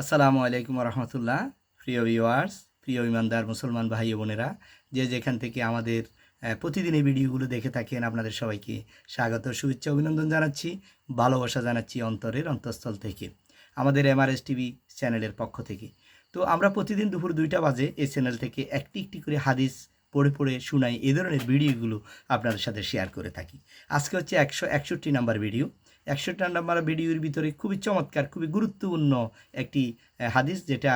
আসসালামু আলাইকুম রহমতুল্লাহ প্রিয় ভিওয়ার্স প্রিয় ইমানদার মুসলমান ভাই বোনেরা, যে যেখান থেকে আমাদের প্রতিদিন এই ভিডিওগুলো দেখে থাকেন আপনাদের সবাইকে স্বাগত, শুভেচ্ছা, অভিনন্দন জানাচ্ছি, ভালোবাসা জানাচ্ছি অন্তরের অন্তঃস্থল থেকে, আমাদের এমআরএস টিভি চ্যানেলের পক্ষ থেকে। তো আমরা প্রতিদিন দুপুর দুইটা বাজে এই চ্যানেল থেকে একটি একটি করে হাদিস পড়ে পড়ে শোনাই, এ ধরনের ভিডিওগুলো আপনাদের সাথে শেয়ার করে থাকি। আজকে হচ্ছে একশো একষট্টি নাম্বার ভিডিও। একষট্টি নাম্বার ভিডিওর ভিতরে খুবই চমৎকার, খুবই গুরুত্বপূর্ণ একটি হাদিস যেটা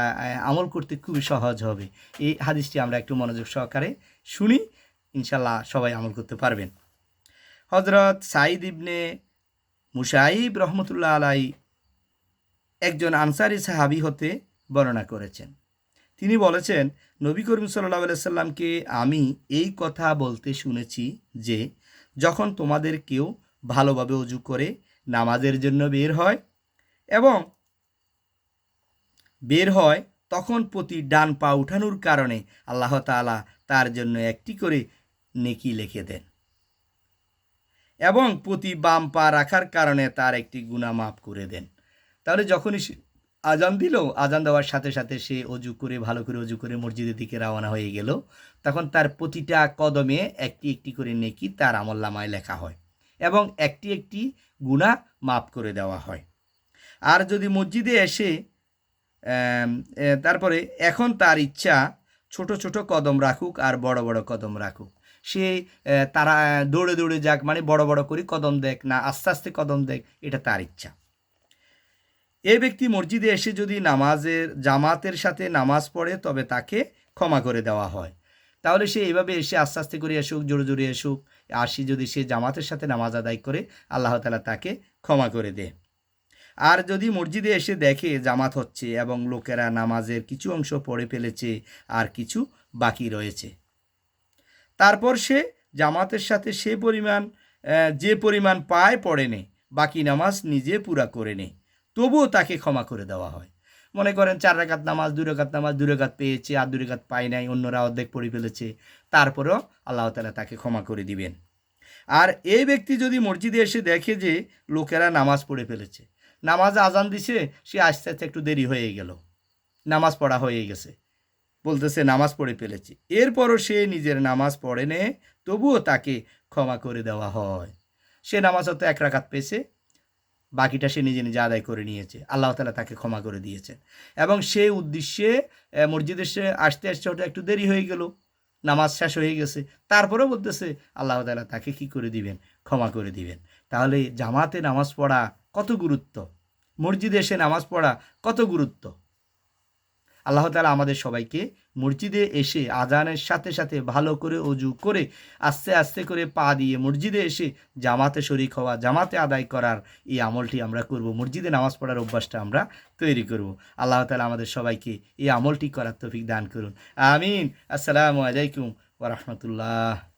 আমল করতে খুবই সহজ হবে। এই হাদিসটি আমরা একটু মনোযোগ সহকারে শুনি ইনশাল্লাহ সবাই আমল করতে পারবেন। হজরত সাঈদ ইবনে মুসাইব রহমতুল্লাহ আলাই একজন আনসারি সাহাবি হতে বর্ণনা করেছেন। তিনি বলেছেন, নবী করিম সাল্লাহ সাল্লামকে আমি এই কথা বলতে শুনেছি যে, যখন তোমাদের কেউ ভালোভাবে অজু করে নামাজের জন্য বের হয় এবং বের হয় তখন প্রতি ডান পা উঠানোর কারণে আল্লাহ তাআলা তার জন্য একটি করে নেকি লিখে দেন এবং প্রতি বাম পা রাখার কারণে তার একটি গুণা মাফ করে দেন। তাহলে যখনই সে আজান দিল, আজান দেওয়ার সাথে সাথে সে অজু করে, ভালো করে অজু করে মসজিদের দিকে রওনা হয়ে গেল। তখন তার প্রতিটা কদমে একটি একটি করে নেকি তার আমল্লামায় লেখা হয়। এবং একটি একটি গুণা মাপ করে দেওয়া হয়। আর যদি মসজিদে এসে তারপরে এখন তার ইচ্ছা ছোট ছোট কদম রাখুক আর বড় বড় কদম রাখুক। সে তারা দৌড়ে দৌড়ে যাক মানে বড় বড় করে কদম দেখ না, আস্তে আস্তে কদম দেখ, এটা তার ইচ্ছা। এ ব্যক্তি মসজিদে এসে যদি নামাজের, জামাতের সাথে নামাজ পড়ে, তবে তাকে ক্ষমা করে দেওয়া হয়। তাহলে সে এইভাবে এসে আস্তে আস্তে করে এসুক জোরে জোরে এসুক আসি যদি সে জামাতের সাথে নামাজ আদায় করে, আল্লাহ তালা তাকে ক্ষমা করে দেয় আর যদি মসজিদে এসে দেখে জামাত হচ্ছে এবং লোকেরা নামাজের কিছু অংশ পড়ে ফেলেছে আর কিছু বাকি রয়েছে। তারপর সে জামাতের সাথে সে পরিমাণ যে পরিমাণ পায় পড়ে নে, বাকি নামাজ নিজে পুরা করে নে। তবুও তাকে ক্ষমা করে দেওয়া হয়। মনে করেন চার রাকাত নামাজ, দুই রাকাত নামাজ, দুই রাকাত পেয়েছে আর দুই রাকাত পায় নাই, অন্যরা অর্ধেক পড়ে ফেলেছে। তারপরেও আল্লাহ তালা তাকে ক্ষমা করে দিবেন। আর এই ব্যক্তি যদি মসজিদে এসে দেখে যে লোকেরা নামাজ পড়ে ফেলেছে, নামাজ আজান দিছে, সে আস্তে আস্তে একটু দেরি হয়ে গেল। নামাজ পড়া হয়ে গেছে। বলতেছে, নামাজ পড়ে ফেলেছে। এরপরও সে নিজের নামাজ পড়ে নে, তবুও তাকে ক্ষমা করে দেওয়া হয়। সে নামাজ হয়তো এক রাকাত পেয়েছে বাকিটা সে নিজে নিজে আদায় করে নিয়েছে। আল্লাহ তালা তাকে ক্ষমা করে দিয়েছে এবং সেই উদ্দেশ্যে মসজিদের মসজিদে সে আসতে আসতে ওটা একটু দেরি হয়ে গেল। নামাজ শেষ হয়ে গেছে। তারপরেও বলতেছে, আল্লাহ তালা তাকে কি করে দিবেন? ক্ষমা করে দিবেন। তাহলে জামাতে নামাজ পড়া কত গুরুত্ব? মসজিদে এসে নামাজ পড়া কত গুরুত্ব? আল্লাহ তালা আমাদের সবাইকে মসজিদে এসে আজানের সাথে সাথে ভালো করে অজু করে আস্তে আস্তে করে পা দিয়ে মসজিদে এসে জামাতে শরিক হওয়া, জামাতে আদায় করার এই আমলটি আমরা করব। মসজিদে নামাজ পড়ার অভ্যাসটা আমরা তৈরি করব। আল্লাহ তালা আমাদের সবাইকে এই আমলটি করার তফিক দান করুন। আমিন। আসসালামু আলাইকুম ওরহমতুল্লাহ